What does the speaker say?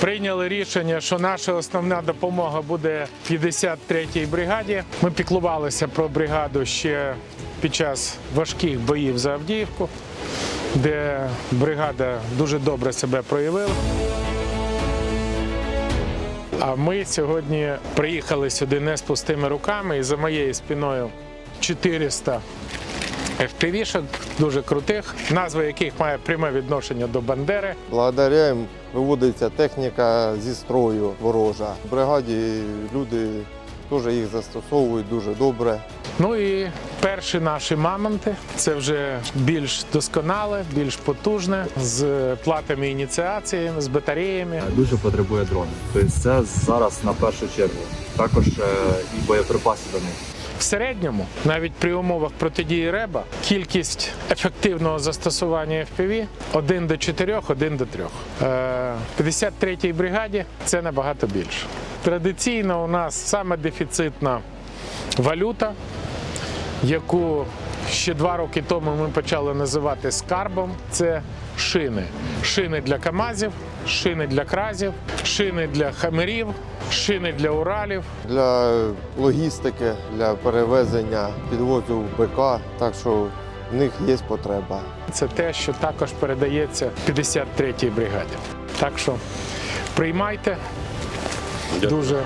прийняли рішення, що наша основна допомога буде 53-й бригаді. Ми піклувалися про бригаду ще під час важких боїв за Авдіївку, де бригада дуже добре себе проявила. А ми сьогодні приїхали сюди не з пустими руками, і за моєю спиною 400 FPV-шок, дуже крутих, назва яких має пряме відношення до Бандери. Благодаря їм виводиться техніка зі строю ворожа. В бригаді люди теж їх застосовують дуже добре. Ну і перші наші мамонти це вже більш досконале, більш потужне, з платами ініціації, з батареями. дуже потребує дронів. Тобто це зараз на першу чергу. Також е, і боєприпаси до них. В середньому, навіть при умовах протидії РЕБа, кількість ефективного застосування FPV 1 до 4, 1 до 3. В 53-й бригаді це набагато більше. Традиційно у нас саме дефіцитна валюта, яку ще два роки тому ми почали називати скарбом. Це шини. Шини для КАМАЗів, шини для кразів, шини для хамерів, шини для Уралів. Для логістики, для перевезення підвозу БК, так що в них є потреба. Це те, що також передається 53-й бригаді. Так що приймайте. Дуже